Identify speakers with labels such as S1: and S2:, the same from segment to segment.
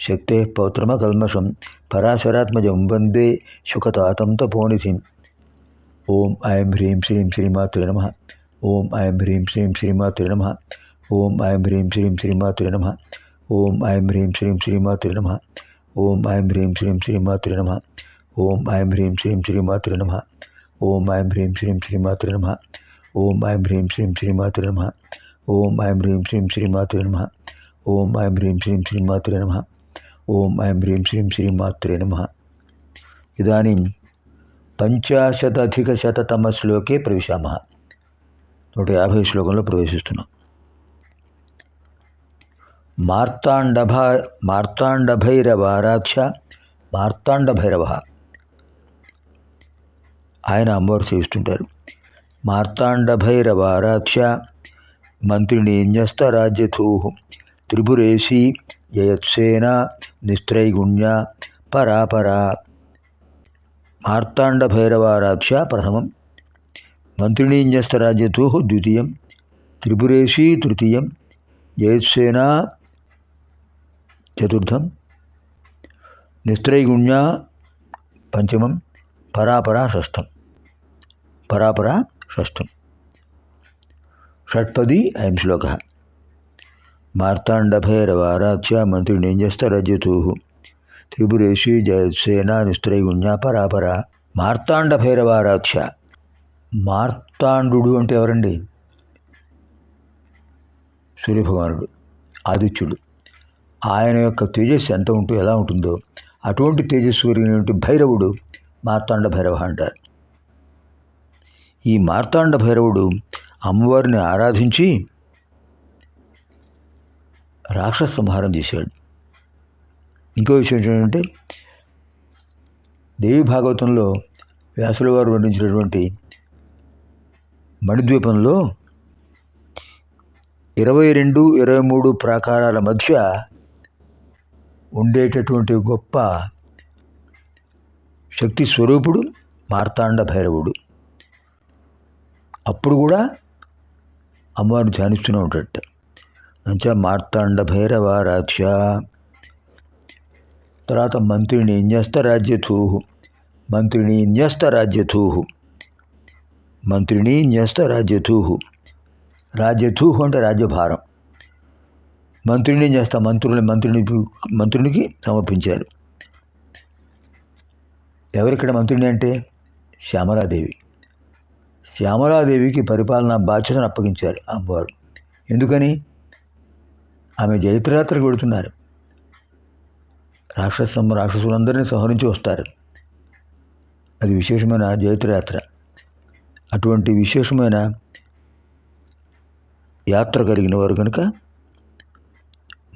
S1: శక్తే పౌత్రమకల్మషం పరాశరాత్మజం వందే శుకతాతం తపోనిధిం ఓం ఐం హ్రీం శ్రీం శ్రీమాతృ నమ ఓం ఐం హ్రీం శ్రీం శ్రీమాతృ నమ ఓం ఐం హ్రీం శ్రీం శ్రీమాతృ నమ ఓం ఐం హ్రీం శ్రీం శ్రీమాతృ నమ ఓం ఐం హ్రీం శ్రీం శ్రీమాతృ నమ ఓం ఐం హ్రీం శ్రీం శ్రీమాతృ నమ ఓం ఐం హ్రీం శ్రీం శ్రీమాతృ నమ ఓం ఐం హ్రీం శ్రీం శ్రీమాతృ నమ ఓం ఐం హ్రీం శ్రీం శ్రీమాతృ నమ ఓం ఐం హ్రీం శ్రీం శ్రీమాతృ నమ ఓం ఐం హ్రీం శ్రీం శ్రీమాతృ నమ. ఇదానీ పంచాశతధికశతమ శ్లోకే ప్రవిశామ. నూట యాభై శ్లోకంలో ప్రవేశిస్తున్నాం. మార్తాండభ మార్తాండభైరవారాధ్య మార్తాండభైరవ. ఆయన అమ్మవారు చేస్తుంటారు మార్తాండభైరవారాధ్య మంత్రిని న్యస్తరాజ్యథూ త్రిపురేశీ జయత్సేన నిస్త్రైగుణ్య పరాపరా మార్తాండభైరవారాధ్య ప్రథమం మంత్రిణీన్యస్తరాజ్యతు ద్వితీయం త్రిపురేశీ తృతీయం జయత్సేన చతుర్థం నిస్త్రైగుణ్య పంచమం పరాపరా షష్ఠం పరాపరా షష్ఠం షట్పది అయం శ్లోక మార్తాండభైరవారాధ్య మంత్రిణీన్యస్తరజ్యతు త్రిపురేశీ జయత్సేన నిస్త్రైగుణ్య భైరవ మార్తాండభైరవారాధ్య. మార్తాండు అంటే ఎవరండి? సూర్యభగవానుడు. ఆదిత్యుడు. ఆయన యొక్క తేజస్సు ఎంత ఉంటూ ఎలా ఉంటుందో అటువంటి తేజస్సూర్యుని భైరవుడు మార్తాండ భైరవ అంటారు ఈ మార్తాండ భైరవుడు అమ్మవారిని ఆరాధించి రాక్షస సంహారం చేశాడు. ఇంకో విషయం ఏంటంటే దేవి భాగవతంలో వ్యాసుల వారు వర్ణించినటువంటి మణిద్వీపంలో ఇరవై రెండు ఇరవై మూడు ప్రాకారాల మధ్య ఉండేటటువంటి గొప్ప శక్తి స్వరూపుడు మార్తాండ భైరవుడు. అప్పుడు కూడా అమ్మవారిని ధ్యానిస్తూనే ఉంటాడట. మంచిగా మార్తాండ భైరవారాధ్య తర్వాత మంత్రిని న్యస్త మంత్రిని న్యస్త మంత్రిని న్యస్త రాజ్యథూ అంటే రాజ్యభారం. మంత్రిని చేస్తా మంత్రుల్ని మంత్రిని మంత్రునికి సమర్పించారు. ఎవరిక్కడ మంత్రిని అంటే? శ్యామలాదేవి. శ్యామలాదేవికి పరిపాలన బాధ్యతను అప్పగించారు అమ్మవారు. ఎందుకని? ఆమె జైత్రయాత్రకు కొడుతున్నారు రాక్షస రాక్షసులందరినీ సంహరించి వస్తారు. అది విశేషమైన జైత్రయాత్ర. అటువంటి విశేషమైన యాత్ర కలిగిన వారు కనుక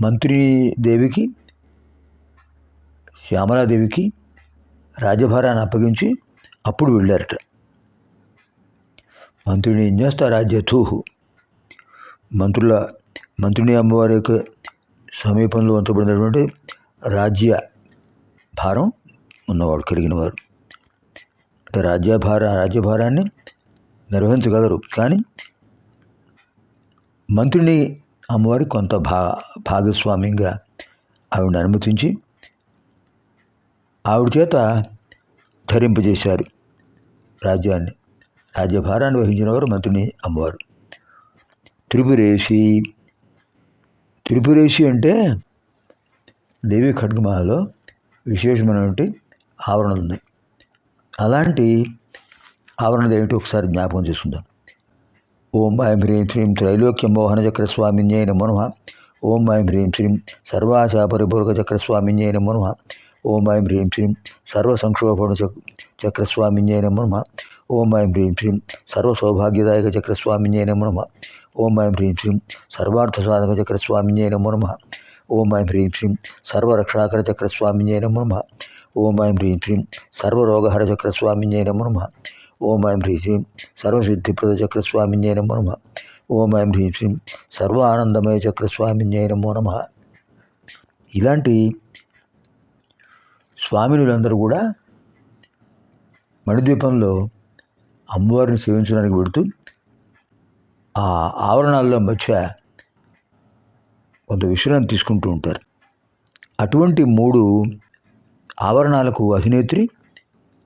S1: మంత్రి దేవికి శ్యామలాదేవికి రాజభారాన్ని అప్పగించి అప్పుడు వెళ్ళారట. మంత్రిని ఏం చేస్తా రాజ్యథూహు మంత్రుల మంత్రిని అమ్మవారి యొక్క సమీపంలో ఉంచబడినటువంటి రాజ్య భారం ఉన్నవాడు కలిగిన వారు అంటే రాజ్యభార రాజ్యభారాన్ని నిర్వహించగలరు. కానీ మంత్రిని అమ్మవారి కొంత భా భాగస్వామ్యంగా ఆవిడని అనుమతించి ఆవిడ చేత ధరింపజేశారు రాజ్యాన్ని. రాజ్యభారాన్ని వహించిన వారు మంత్రిని అమ్మవారు. త్రిపురేషి త్రిపురేషి అంటే దేవి ఖడ్గమహలో విశేషమైనటువంటి ఆవరణలు ఉన్నాయి. అలాంటి ఆవరణ ఏమిటి ఒకసారి జ్ఞాపకం చేసుకుందాం. ఓం ఐం హ్రీం శ్రీం త్రైలోక్య మోహన చక్రస్వామిన్యై మనుహ ఓం ఐం హ్రీం శ్రీం సర్వాశా పరిపూర్వక చక్రస్వామిన్యై మనుహ ఓం ఐం హ్రీం శ్రీం చక్ర చక్రస్వామిన్యై నమోనుహ ఓం ఐం హ్రీం శ్రీం సర్వసౌభాగ్యదాయక చక్రస్వామిన్యై నమోనుహ ఓం భయం హ్రీం శ్రీం సర్వార్థ సాధక చక్ర స్వామిన్యై నమో ఓం భయం హ్రీం శ్రీం సర్వరక్షాకర చక్రస్వామిజే నమో నమ. ఓం భయం హ్రీం శ్రీం సర్వరోగహర చక్రస్వామిజే నమో నమ. ఓం భయం హ్రీం శ్రీం సర్వసిద్ధిప్రద చక్రస్వామిజే నమో నమ. ఓం భయం హ్రీం శ్రీం సర్వ ఆనందమయ చక్రస్వామిజే నమో నమ. ఇలాంటి స్వామినులందరూ కూడా మణిద్వీపంలో అమ్మవారిని సేవించడానికి పెడుతూ ఆ ఆవరణాల్లో మధ్య కొంత విశ్రాంతి తీసుకుంటూ ఉంటారు. అటువంటి మూడు ఆవరణాలకు అధినేత్రి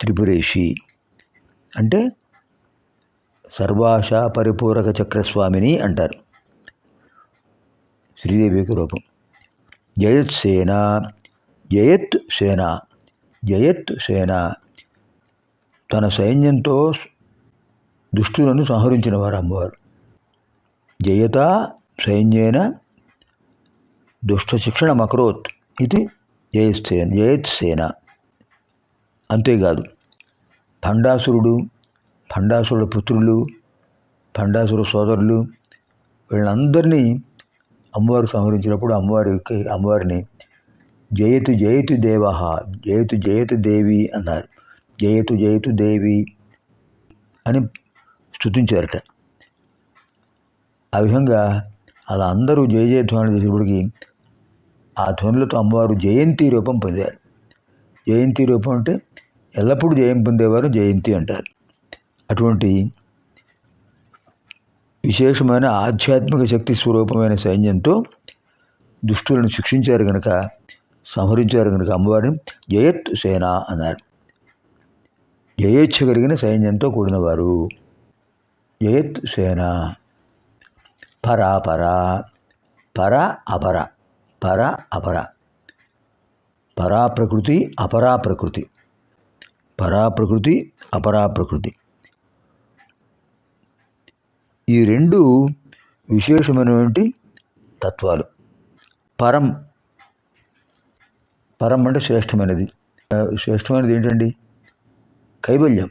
S1: త్రిపురేషి. అంటే సర్వాశ పరిపూరక చక్రస్వామిని అంటారు. శ్రీదేవి యొక్క రూపం. జయత్ సేన జయత్ సేన జయత్ సేన. తన సైన్యంతో దుష్టులను సంహరించిన వారు అమ్మవారు. జయత సైన్యేన దుష్ట శిక్షణ మకరోత్ ఇది జయత్సేన జయత్సేన అంతేకాదు పండాసురుడు పండాసురుడు పుత్రులు పండాసుర సోదరులు వీళ్ళందరినీ అమ్మవారు సంహరించినప్పుడు అమ్మవారికి అమ్మవారిని జయతు జయతు దేవ జయతు జయతు దేవి అన్నారు. జయతు జయతు దేవి అని స్థుతించారట ఆ విధంగా అలా అందరూ జయ జయ ధ్వని చేసేప్పటికి ఆ ధ్వనులతో అమ్మవారు జయంతి రూపం పొందారు. జయంతి రూపం అంటే ఎల్లప్పుడూ జయం పొందేవారు జయంతి అంటారు. అటువంటి విశేషమైన ఆధ్యాత్మిక శక్తి స్వరూపమైన సైన్యంతో దుష్టులను శిక్షించారు కనుక సంహరించారు కనుక అమ్మవారిని జయత్ సేన అన్నారు. జయేచ్ఛ కలిగిన సైన్యంతో కూడినవారు జయత్ సేన. పరాపర పర. అపర. పర అపర. పరాప్రకృతి ప్రకృతి పరాప్రకృతి ప్రకృతి. ప్రకృతి ప్రకృతి. ఈ రెండు విశేషమైనటువంటి తత్వాలు. పరం. పరం అంటే శ్రేష్టమైనది. శ్రేష్టమైనది ఏంటండి? కైవల్యం.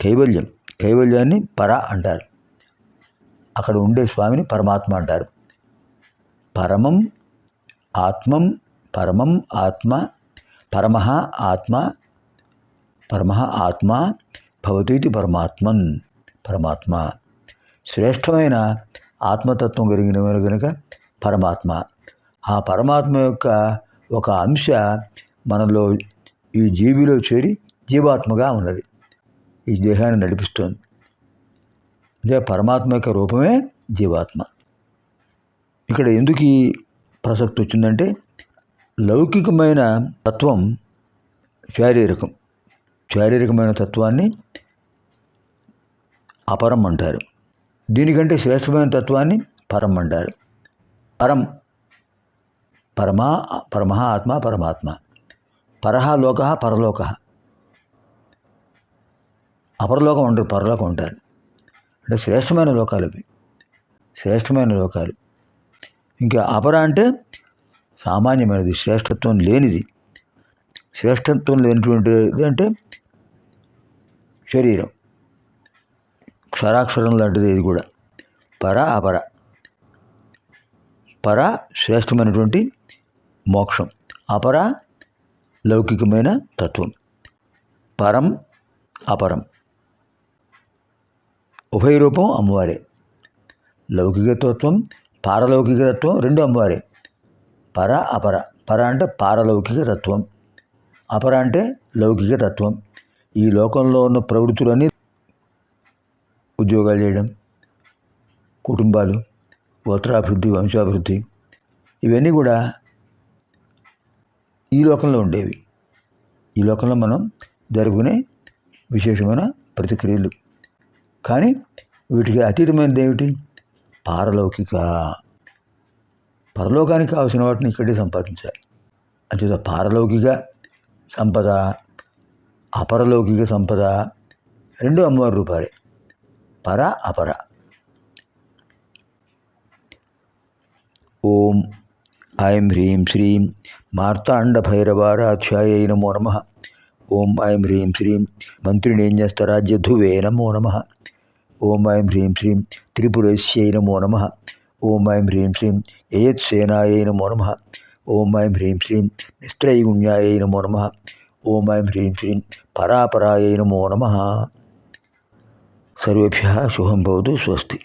S1: కైవల్యం. కైవల్యాన్ని పర అంటారు. అక్కడ ఉండే స్వామిని పరమాత్మ అంటారు. పరమం ఆత్మం పరమం ఆత్మ పరమః ఆత్మ పరమ ఆత్మ భవతీతి పరమాత్మన్ పరమాత్మ. శ్రేష్టమైన ఆత్మతత్వం కలిగిన కనుక పరమాత్మ. ఆ పరమాత్మ యొక్క ఒక అంశ మనలో ఈ జీవిలో చేరి జీవాత్మగా ఉన్నది. ఈ దేహాన్ని నడిపిస్తోంది. అదే పరమాత్మ యొక్క రూపమే జీవాత్మ. ఇక్కడ ఎందుకు ఈ ప్రసక్తి వచ్చిందంటే లౌకికమైన తత్వం శారీరకం. శారీరకమైన తత్వాన్ని అపరం అంటారు. దీనికంటే శ్రేష్టమైన తత్వాన్ని పరం అంటారు. పరం పరమా పరమ ఆత్మ పరమాత్మ. పరహ లోక పరలోక అపరలోకం అంటారు పరలోకం అంటారు. అంటే శ్రేష్టమైన లోకాలు ఇవి. శ్రేష్టమైన లోకాలు. ఇంకా అపర అంటే సామాన్యమైనది శ్రేష్టత్వం లేనిది. శ్రేష్టత్వం లేనటువంటిది అంటే శరీరం. క్షరాక్షరం లాంటిది ఇది కూడా. పర అపర. పర శ్రేష్టమైనటువంటి మోక్షం. అపర లౌకికమైన తత్వం. పరం అపరం. ఉభయ రూపం అమ్మవారే. లౌకికతత్వం పారలౌకిక తత్వం రెండు అమ్మవారే. పర అపర. పర అంటే పారలౌకిక తత్వం. అపర అంటే లౌకిక తత్వం. ఈ లోకంలో ఉన్న ప్రవృత్తులన్నీ ఉద్యోగాలు చేయడం కుటుంబాలు గోత్రాభివృద్ధి వంశాభివృద్ధి ఇవన్నీ కూడా ఈ లోకంలో ఉండేవి. ఈ లోకంలో మనం జరుపుకునే విశేషమైన ప్రతిక్రియలు. కానీ వీటికి అతీతమైనది ఏమిటి పారలౌకిక. పరలోకానికి కావాల్సిన వాటిని ఇక్కడే సంపాదించాలి. అంచేత పారలౌకిక సంపద అపరలౌకిక సంపద రెండు అమ్మవారి రూపాలే. పర అపర. ఓం. ఐం హ్రీం శ్రీం. మార్తాండభైరవారాధ్యాయై నమో నమ. ఓం ఐం హ్రీం శ్రీం మంత్రిణేన్యస్తరాజ్యధువే నమో నమ. ఓం ఐం హ్రీం శ్రీం త్రిపురేశ్యై నమో నమ. ఓం ఐం హ్రీం శ్రీం యయత్సేనాయై నమో నమ. ఓం ఐం హ్రీం శ్రీం నిస్త్రైగుణ్యాయై నమో నమ. ఓం ఐం హ్రీం శ్రీం పరాపరాయై నమో నమ. సర్వేభ్య శుభం భవతు స్వస్తి.